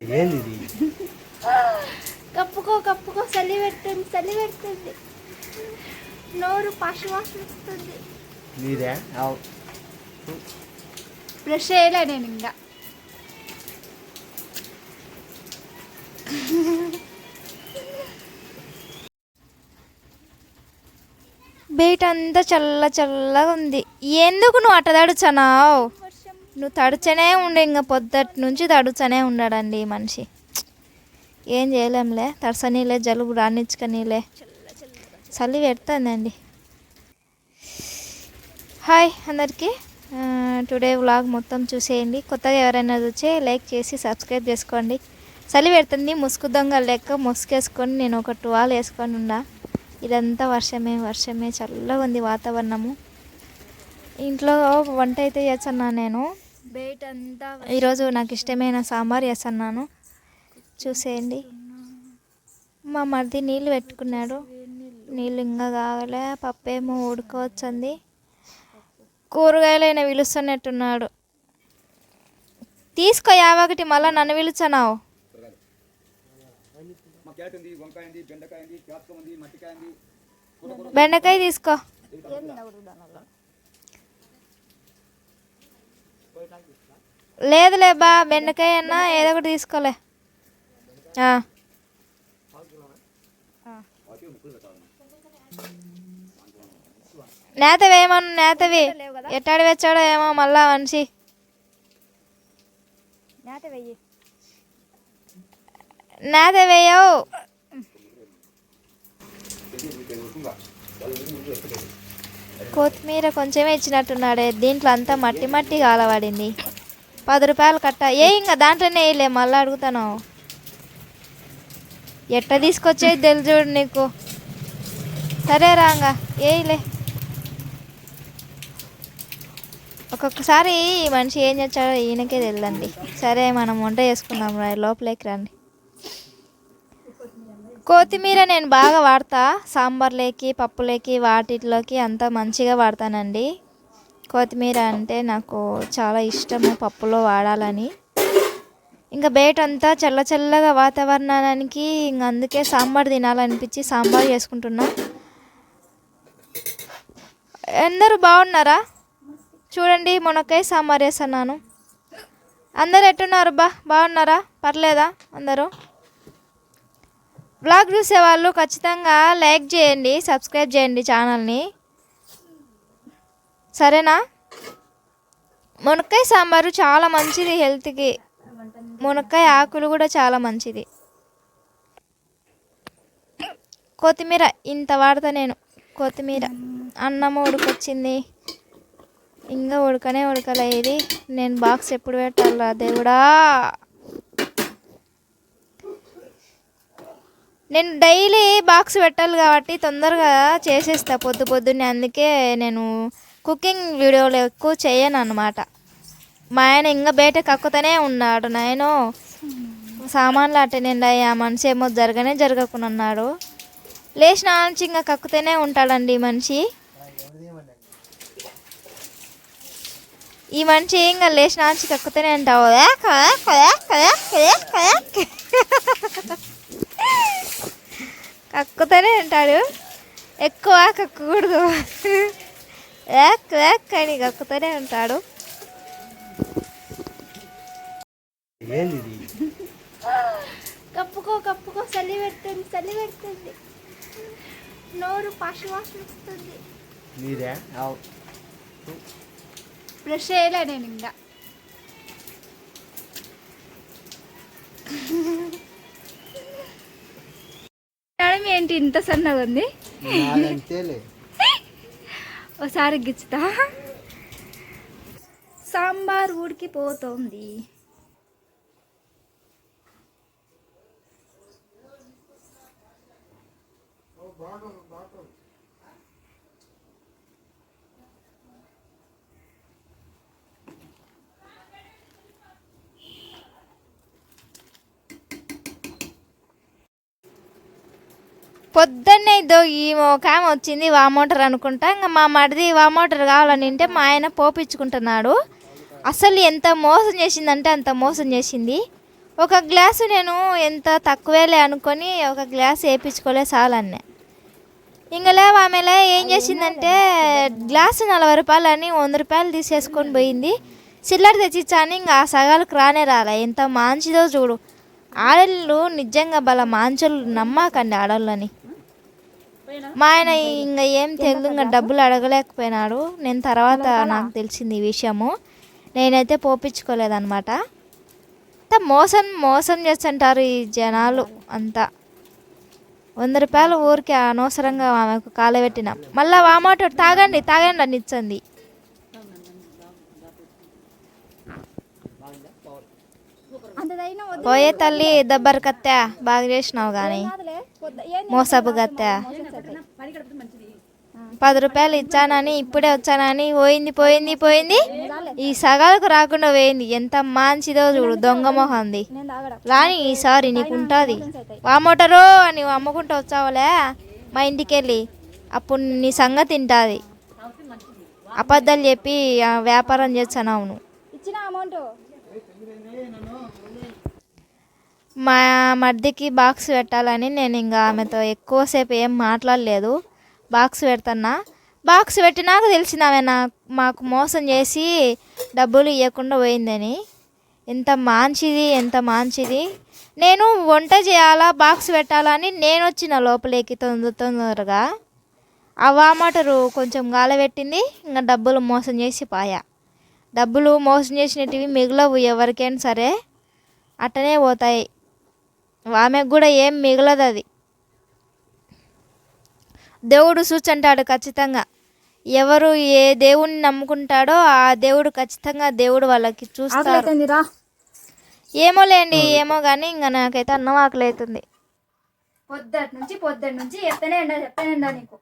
ఏంది ఇది కప్పుకో కప్పుకో చలి పెడుతుంది చలి పెడుతుంది. నోరు పాషు వాసన వస్తుంది నీదే అవు. బ్రష్ చేయలే నేను ఇంకా. బయట అంతా చల్ల చల్లగా ఉంది. ఎందుకు నువ్వు అట్ట తడుచనావు నువ్వు తడుచనే ఉండే ఇంకా పొద్దుటి నుంచి తడుచనే ఉన్నాడండి ఈ మనిషి. ఏం చేయలేంలే తడసనీలే జలుబు రానిచ్చుకనీలే చలి పెడుతుందండి హాయ్ అందరికీ. టుడే వ్లాగ్ మొత్తం చూసేయండి. కొత్తగా ఎవరైనా చూస్తే లైక్ చేసి సబ్స్క్రైబ్ చేసుకోండి. చలి పెడుతుంది ముసుగు దొంగ లెక్క ముసుగేసుకొని నేను ఒక టువాల్ వేసుకొని ఉన్నా. ఇదంతా వర్షమే వర్షమే చల్లగా ఉంది వాతావరణము. ఇంట్లో వంట అయితే చేస్తున్నా నేను. ఈరోజు నాకు ఇష్టమైన సాంబార్ చేస్తున్నాను. చూసేయండి. మా మరిది నీళ్ళు పెట్టుకున్నాడు. నీళ్ళు ఇంకా కావాలే? పప్పు ఏమో ఉడకవచ్చింది కూరగాయలు అయినా పిలుస్తున్నట్టున్నాడు. తీసుకో యావొకటి మళ్ళీ నన్ను పిలుచున్నావు బెండకాయ తీసుకో. లేదులే బా బెండకాయ అన్నా ఏదో ఒకటి తీసుకోలే. ఆ. నేతవి ఏమన్నా నేతవి ఎట్టాడి వచ్చాడో ఏమో మళ్ళా మనిషి. నేత వేయవు. కొత్తిమీర కొంచెమే ఇచ్చినట్టున్నాడే. దీంట్లో అంతా మట్టి మట్టి కాలబడింది. పది రూపాయలు కట్ట. ఏ ఇంకా దాంట్లోనే వేయలే మళ్ళీ అడుగుతాను. ఎట్ట తీసుకొచ్చేది తెలుసు చూడు నీకు. సరే రాంగా వేయలే. ఒక్కొక్కసారి ఈ మనిషి ఏం చేస్తాడో ఈయనకే తెలియదండి సరే మనం వంట చేసుకుందాం రా లోపలికి రండి. కొత్తిమీర నేను బాగా వాడతా. సాంబార్లోకి పప్పులోకి వాటిలోకి అంతా మంచిగా వాడతానండి. కొత్తిమీర అంటే నాకు చాలా ఇష్టము పప్పులో వాడాలని. ఇంకా బయట అంతా చల్ల చల్లగా వాతావరణానికి ఇంక అందుకే సాంబార్ తినాలనిపించి సాంబార్ చేసుకుంటున్నా. అందరూ బాగున్నారా? చూడండి మునక్కాయ సాంబార్ చేస్తున్నాను. అందరు ఎట్టున్నారు బా? బాగున్నారా? పర్లేదా అందరూ? బ్లాగ్ చూసేవాళ్ళు ఖచ్చితంగా లైక్ చేయండి సబ్స్క్రైబ్ చేయండి ఛానల్ని. సరేనా? మునక్కాయ సాంబారు చాలా మంచిది హెల్త్కి. మునక్కాయ ఆకులు కూడా చాలా మంచిది. కొత్తిమీర ఇంత వాడతా నేను. కొత్తిమీర. అన్నము ఉడకొచ్చింది. ఇంకా ఉడకనే ఉడకలే ఇది. నేను బాక్స్ ఎప్పుడు పెట్టాలా దేవుడా నేను డైలీ బాక్స్ పెట్టాలి కాబట్టి తొందరగా చేసేస్తా పొద్దు పొద్దున్నే. అందుకే నేను కుకింగ్ వీడియోలు ఎక్కువ చేయను అనమాట మా ఆయన ఇంకా బయట కక్కుతూనే ఉన్నాడు. నేను సామాన్లు అట్టనండి ఆ మనిషి ఏమో జరగనే జరగకుండా ఉన్నాడు. లేచిన నుంచి ఇంకా కక్కుతూనే ఉంటాడండి ఈ మనిషి. ఈ మనిషి ఇంకా లేచిన నుంచి కక్కుతూనే ఉంటావు. కక్కుతూనే ఉంటాడు. ఎక్కువ కక్కకూడదు. ఏక్ ఏక్ అని కక్కుతూనే ఉంటాడు. కప్పుకో కప్పుకో చలి పెడుతుంది చలి పెడుతుంది. నోరు వాసన వస్తుంది. బ్రష్ చేయలే నేను ఇంకా ఏంటి ఇంత సన్నగా ఉంది? ఒకసారి గిచ్చుతా. సాంబార్ ఉడికిపోతోంది. పొద్దున్నే ఇదో ఈ ఒక ఆమె వచ్చింది వామోటర్ అనుకుంటా. ఇంకా మా మడిది వామోటర్ కావాలని అంటే మా ఆయన పోపించుకుంటున్నాడు అసలు ఎంత మోసం చేసిందంటే అంత మోసం చేసింది. ఒక గ్లాసు నేను ఎంత తక్కువేలే అనుకొని ఒక గ్లాస్ వేయించుకోలే చాలన్నే ఇంకలే ఆమెలే ఏం చేసిందంటే గ్లాసు నలభై రూపాయలు అని వంద రూపాయలు తీసేసుకొని పోయింది. చిల్లర తెచ్చిచ్చాని ఇంకా ఆ సగాలకు రానే రాలే. ఎంత మంచిదో చూడు. ఆడళ్ళు నిజంగా బల మాంచులు నమ్మకండి ఆడళ్ళని. మా ఆయన ఇంకా ఏం తెలియదు ఇంకా డబ్బులు అడగలేకపోయినాడు. నేను తర్వాత నాకు తెలిసింది ఈ విషయము. నేనైతే పోపించుకోలేదన్నమాట అంతా మోసం మోసం చేస్తుంటారు ఈ జనాలు అంతా. వంద రూపాయలు ఊరికి అనవసరంగా ఆమెకు కాలబెట్టినాం మళ్ళీ వామాట తాగండి తాగండి అని ఇచ్చింది. పోయే తల్లి దబ్బర్ కత్తా బాగా చేసినావు కానీ మోసపు కత్తా. పది రూపాయలు ఇచ్చానని ఇప్పుడే వచ్చానని పోయింది పోయింది పోయింది. ఈ సగాలకు రాకుండా పోయింది. ఎంత మంచిదో చూడు దొంగ మొహంది. రాని ఈసారి నీకు ఉంటుంది వామోటరో అని అమ్ముకుంటూ వచ్చావులే మా ఇంటికి వెళ్ళి అప్పుడు నీ సంగతి తింటుంది. అబద్ధాలు చెప్పి వ్యాపారం చేస్తాను అవును మా మర్దికి బాక్స్ పెట్టాలని నేను ఇంకా ఆమెతో ఎక్కువసేపు ఏం మాట్లాడలేదు. బాక్స్ పెడతన్నా. బాక్స్ పెట్టినాక తెలిసింది ఆమె మాకు మోసం చేసి డబ్బులు ఇవ్వకుండా పోయిందని. ఎంత మంచిది ఎంత మంచిది. నేను వంట చేయాలా బాక్స్ పెట్టాలని నేను వచ్చిన లోపలికి తొందర తొందరగా ఆ వామటరు కొంచెం గాలబెట్టింది ఇంకా డబ్బులు మోసం చేసి పాయా. డబ్బులు మోసం చేసినటివి మిగలవు ఎవరికైనా సరే అట్టనే పోతాయి. ఆమెకు కూడా ఏం మిగలదు అది దేవుడు సూచంటాడు ఖచ్చితంగా. ఎవరు ఏ దేవుణ్ణి నమ్ముకుంటాడో ఆ దేవుడు ఖచ్చితంగా దేవుడు వాళ్ళకి రా ఏమో లేండి ఏమో కానీ ఇంకా నాకైతే అన్నం ఆకలి అవుతుంది పొద్దుటి నుంచి పొద్దుటి నుంచి చెప్తానే ఎండా చెప్తానే ఎండా నీకు.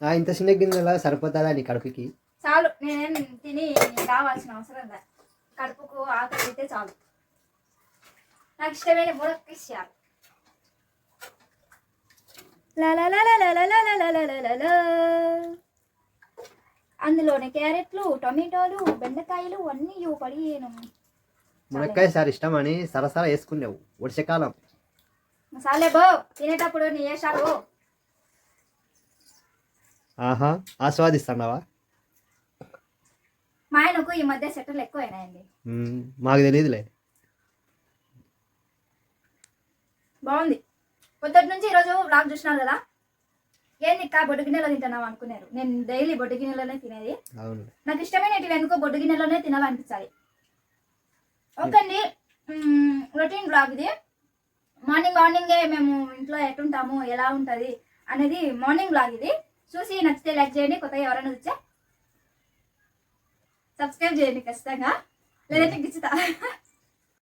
ఇంత చిన్న గిన్నెలా సరిపోతుందా నీ కడుపుకి? చాలు నేనేం తిని రావాల్సిన అవసరం లేదు. కడుపుకు ఆకలి అయితే చాలు. నాకు ఇష్టమైన మురక్కిస్తారు అందులోనే క్యారెట్లు టొమాటోలు బెండకాయలు అన్నీ ఇవి పడిను మునక్కాయ సార్ ఇష్టం అని సరసర వేసుకునేవు వర్షకాలం మసాలే బో తినేటప్పుడు నీ వేసారు ఆహా ఆస్వాదిస్తున్నావా మా ఆయనకు ఈ మధ్య సెటర్లు ఎక్కువైనాయండి మాకు తెలియదులే బాగుంది పొద్దుటి నుంచి ఈరోజు వ్లాగ్ చూసినారు కదా? ఏంది బొడ్డు గిన్నెలో తింటున్నావు అనుకున్నారు? నేను డైలీ బొడ్డు గిన్నెలోనే తినేది. నాకు ఇష్టమైనటివి ఎందుకో బొడ్డు గిన్నెలోనే తినాలనిపించాలి ఓకే అండి రొటీన్ బ్లాగ్ ఇది. మార్నింగ్ మార్నింగే మేము ఇంట్లో ఎట్టుంటాము ఎలా ఉంటుంది అనేది మార్నింగ్ బ్లాగ్ ఇది. చూసి నచ్చితే లైక్ చేయండి కొత్తగా ఎవరైనా వచ్చే సబ్స్క్రైబ్ చేయండి ఖచ్చితంగా. లేదంటే గిచ్చుతా.